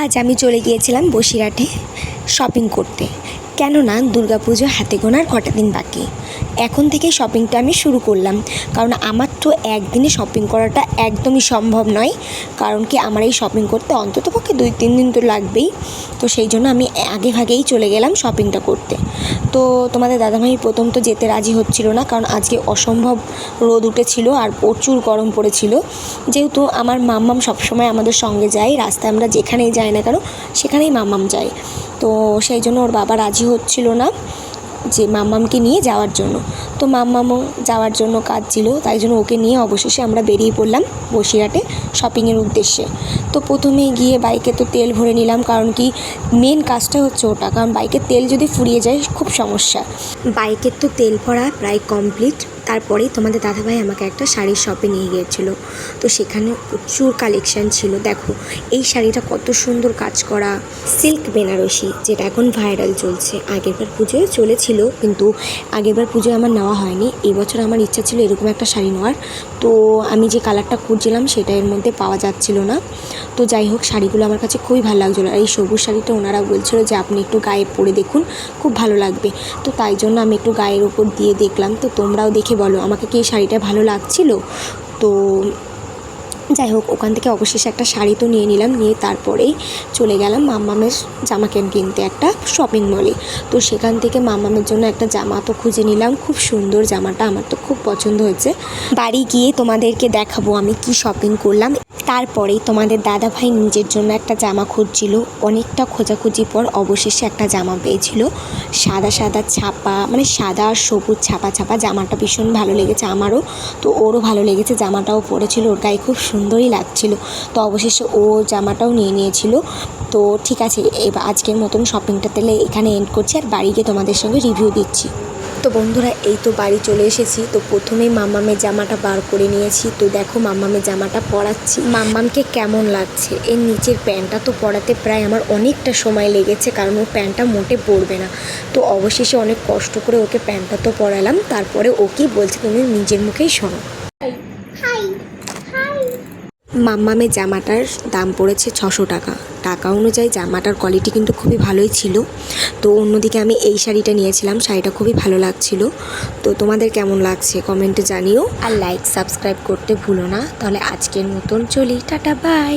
আজ আমি চলে গিয়েছিলাম বসিরহাটে শপিং করতে। কেননা দুর্গাপুজো হাতে গোনার কটা দিন বাকি। এখন থেকে শপিংটা আমি শুরু করলাম। কারণ আমার তো একদিনে শপিং করাটা একদমই সম্ভব নয়। কারণ কি আমার এই শপিং করতে অন্তত পক্ষে দুই তিন দিন তো লাগবেই। তো সেই জন্য আমি আগে ভাগেই চলে গেলাম শপিংটা করতে। তো তোমাদের দাদাভাই প্রথম তো যেতে রাজি হচ্ছিল না, কারণ আজকে অসম্ভব রোদ উঠেছিল আর প্রচুর গরম পড়েছিল। যেহেতু আমার মাম্মাম সবসময় আমাদের সঙ্গে যায়, রাস্তায় আমরা যেখানেই যাই না কেন সেখানেই মাম্মাম যাই তো সেই জন্য ওর বাবা রাজি হচ্ছিল না। যে মাম্মামকে নিয়ে যাওয়ার জন্য। তো মাম্মামও যাওয়ার জন্য কাজ ছিল তাই জন্য ওকে নিয়ে অবশেষে আমরা বেরিয়ে পড়লাম বসিরহাটে শপিংয়ের উদ্দেশ্যে। তো প্রথমে গিয়ে বাইকে তো তেল ভরে নিলাম, কারণ কি মেন কাজটা হচ্ছে ওটা, কারণ বাইকের তেল যদি ফুরিয়ে যায়, খুব সমস্যা। বাইকের তো তেল ভরা প্রায় কমপ্লিট তারপরেই তোমাদের দাদাভাই আমাকে একটা শাড়ির শপে নিয়ে গিয়েছিল। তো সেখানে প্রচুর কালেকশান ছিল। দেখো, এই শাড়িটা কত সুন্দর কাজ করা। সিল্ক বেনারসি যেটা এখন ভাইরাল চলছে। আগেরবার পুজোয় চলেছিল, কিন্তু আগেরবার পুজোয় আমার নেওয়া হয়নি। এবছর আমার ইচ্ছা ছিল এরকম একটা শাড়ি নেওয়ার। তো আমি যে কালারটা খুঁজছিলাম, সেটা এর মধ্যে পাওয়া যাচ্ছিল না। তো যাই হোক, শাড়িগুলো আমার কাছে খুবই ভালো লাগছিল। আর এই সবুজ শাড়িটা ওনারা বলছিল যে, আপনি একটু গায়ে পরে দেখুন, খুব ভালো লাগবে। তো তাই জন্য আমি একটু গায়ের ওপর দিয়ে দেখলাম। তো তোমরাও দেখে বলো আমাকে কি এই শাড়িটা ভালো লাগছিল? তো যাই হোক, ওখান থেকে অবশেষে একটা শাড়ি তো নিয়ে নিলাম, নিয়ে তারপরেই চলে গেলাম মাম্মামের জামা ক্যান কিনতে, একটা শপিং মলে তো সেখান থেকে মাম্মামের জন্য একটা জামা তো খুঁজে নিলাম, খুব সুন্দর জামাটা, আমার তো খুব পছন্দ হয়েছে। বাড়ি গিয়ে তোমাদেরকে দেখাবো আমি কি শপিং করলাম। তারপরেই তোমাদের দাদা ভাই নিজের জন্য একটা জামা খুঁজছিল, অনেকটা খোঁজাখুঁজির পর অবশেষে একটা জামা পেয়েছিল। সাদা সাদা ছাপা মানে সাদা আর সবুজ ছাপা ছাপা, জামাটা ভীষণ ভালো লেগেছে আমারও। তো ওরও ভালো লেগেছে, জামাটাও পরেছিল, ওর গায়ে খুব সুন্দরই লাগছিল। তো অবশেষে ও জামাটাও নিয়ে নিয়েছিল। তো ঠিক আছে, এবার আজকের মতন শপিংটা তাহলে এখানে এন্ড করছি আর বাড়ি গিয়ে তোমাদের সঙ্গে রিভিউ দিচ্ছি। তো বন্ধুরা, এই তো বাড়ি চলে এসেছি। তো প্রথমেই মাম্মামের জামাটা বার করে নিয়েছি। তো দেখো মাম্মামের জামাটা পরাচ্ছি। মাম্মামকে কেমন লাগছে? এর নিচের প্যান্টটা তো পরাতে প্রায় আমার অনেকটা সময় লেগেছে, কারণ ও প্যান্টটা মোটে পরবে না। তো অবশেষে অনেক কষ্ট করে ওকে প্যান্টটা তো পরালাম। তারপরে ও বলছে তুমি নিজের মুখেই শোনো। মাম্মামের জামাটার দাম পড়েছে ছশো টাকা। টাকা অনুযায়ী জামাটার কোয়ালিটি কিন্তু খুবই ভালোই ছিল। তো অন্যদিকে আমি এই শাড়িটা নিয়েছিলাম, শাড়িটা খুবই ভালো লাগছিল। তো তোমাদের কেমন লাগছে কমেন্টে জানিও। আর লাইক সাবস্ক্রাইব করতে ভুলো না। তাহলে আজকের মতন চলি। Tata bye